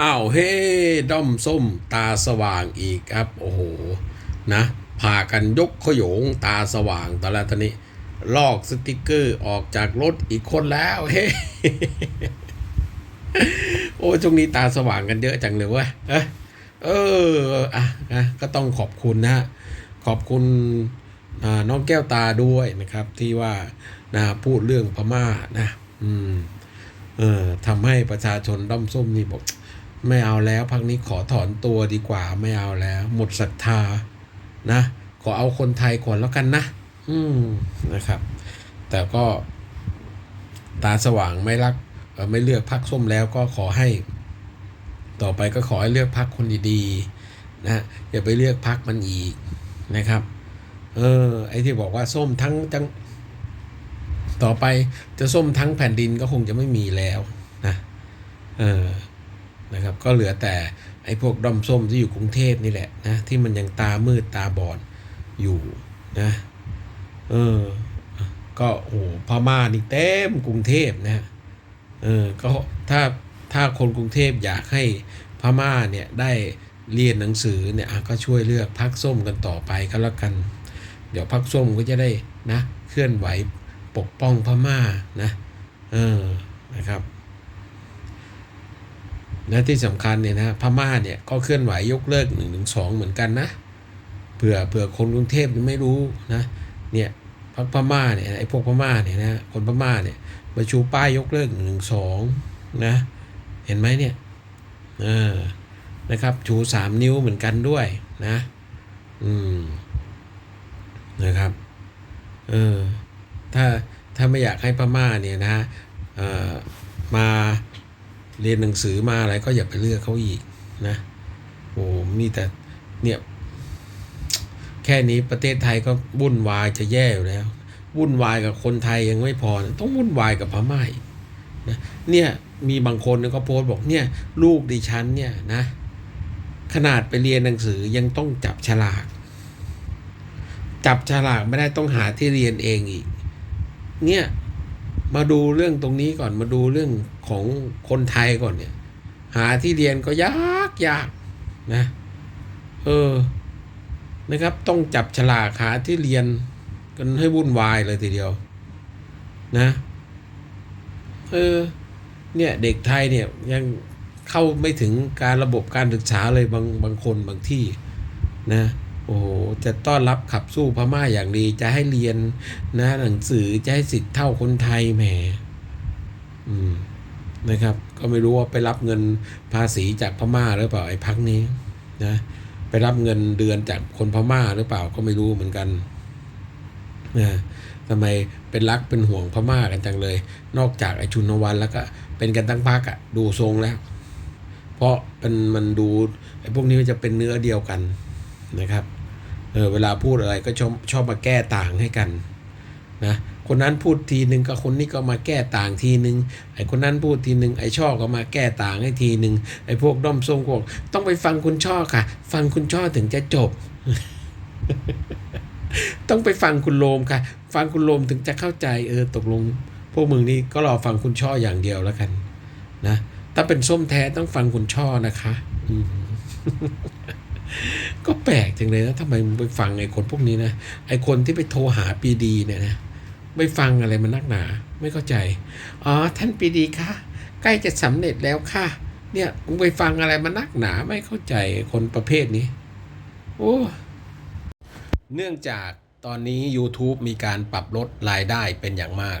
อ้าวเฮ้ด้อมส้มตาสว่างอีกครับ โอ้โหนะพากันยกขโยงตาสว่างตอนแรกตอนนี้ ลอกสติกเกอร์ออกจากรถอีกคนแล้วเฮ้โอ้ช่วงนี้ตาสว่างกันเยอะจังเลยเว้ยเอออะนะก็ต้องขอบคุณนะขอบคุณน้องแก้วตาด้วยนะครับ ที่ว่านะพูดเรื่องพม่านะ อืมเออทำให้ประชาชนด้อมส้มนี่บอก ไม่เอาแล้วพักนี้ขอถอนตัวดีกว่าไม่เอาแล้ว หมดศรัทธานะ ขอเอาคนไทยก่อนแล้วกันนะ อืมนะครับ แต่ก็ ตาสว่างไม่รักไม่เลือกพักส้มแล้วก็ขอให้ ต่อไปก็ขอให้เลือกพักคนดีๆนะอย่าไปเลือกพักมันอีกนะครับ เออ ไอ้ที่บอกว่าส้มทั้งทั้งต่อไปจะส้มทั้งแผ่นดินก็คงจะไม่มีแล้วนะเออ นะครับก็เหลือแต่ไอ้พวกด้อมส้มที่อยู่กรุงเทพนี่แหละนะที่มันยังตามืดตาบอดอยู่นะเออก็โอ้โพม่านี่เต็มกรุงเทพนะเออก็ถ้าถ้าคนกรุงเทพอยากให้พม่าเนี่ยได้เรียนหนังสือเนี่ยก็ช่วยเลือกพักส้มกันต่อไปก็แล้วกัน เดี๋ยวพักส้มก็จะได้นะเคลื่อนไหวปกป้องพม่านะเออนะครับ และที่สำคัญเนี่ยนะพม่าเนี่ยก็เคลื่อนไหวยกเลิกหนึ่งถึงสองเหมือนกันนะเผื่อเผื่อคนกรุงเทพไม่รู้นะเนี่ยพรรคพม่าเนี่ยไอ้พวกพม่าเนี่ยนะคนพม่าเนี่ยมาชูป้ายยกเลิกหนึ่งสองนะเห็นไหมเนี่ยเออนะครับชูสามนิ้วเหมือนกันด้วยนะอืมนะครับเออถ้าถ้าไม่อยากให้พม่าเนี่ยนะเออมา เรียนหนังสือมาอะไรก็อย่าไปเลือกเขาอีกนะโอ้มีแต่เนี่ยแค่นี้ประเทศไทยก็วุ่นวายจะแย่อยู่แล้ว วุ่นวายกับคนไทยยังไม่พอ ต้องวุ่นวายกับพม่านะเนี่ยมีบางคนก็โพสต์บอกเนี่ยลูกดิฉันเนี่ยนะ ขนาดไปเรียนหนังสือยังต้องจับฉลาก จับฉลากไม่ได้ต้องหาที่เรียนเองอีก เนี่ย มาดูเรื่องตรงนี้ก่อนมาดูเรื่องของคนไทยก่อนเนี่ย หาที่เรียนก็ยากยากนะ เออนะครับ ต้องจับฉลากหาที่เรียนกันให้วุ่นวายเลยทีเดียว นะเออเนี่ยเด็กไทยเนี่ยยังเข้าไม่ถึงการระบบการศึกษาเลยบางบางคนบางที่นะ โอ้โหจะต้อนรับขับสู้พม่าอย่างดี จะให้เรียนนะหนังสือจะให้สิทธิ์เท่าคนไทยแหมอืมนะครับ ก็ไม่รู้ว่าไปรับเงินภาษีจากพม่าหรือเปล่าไอ้พักนี้นะไปรับเงินเดือนจากคนพม่าหรือเปล่าก็ไม่รู้เหมือนกันนะทำไมเป็นรักเป็นห่วงพม่ากันจังเลย นอกจากไอ้ชุนวันแล้วก็เป็นกันตั้งพักอะดูทรงแล้ว เพราะเป็นมันดูไอ้พวกนี้จะเป็นเนื้อเดียวกันนะครับ เออเวลาพูดอะไรก็ชอบชอบมาแก้ต่างให้กันนะคนนั้นพูดทีหนึ่งก็คนนี้ก็มาแก้ต่างทีหนึ่งไอ้คนนั้นพูดทีหนึ่งไอ้ช่อก็มาแก้ต่างให้ทีหนึ่งไอ้พวกด้อมส้มพวกต้องไปฟังคุณช่อค่ะ ฟังคุณช่อถึงจะจบ ต้องไปฟังคุณโลมค่ะ ฟังคุณโลมถึงจะเข้าใจเออตกลง พวกมึงนี่ก็รอฟังคุณช่ออย่างเดียวแล้วกัน นะถ้าเป็นส้มแท้ต้องฟังคุณช่อนะคะ อื ก็แปลกจังเลยนะทำไมมึงไปฟังไอ้คนพวกนี้นะไอ้คนที่ไปโทรหาปีดีเนี่ยนะไม่ฟังอะไรมันนักหนา ไม่เข้าใจอ๋อท่านปีดีคะใกล้จะสำเร็จแล้วค่ะเนี่ยไปฟังอะไรมันนักหนาไม่เข้าใจคนประเภทนี้ โอ้เนื่องจากตอนนี้ YouTube มีการปรับลดรายได้เป็นอย่างมาก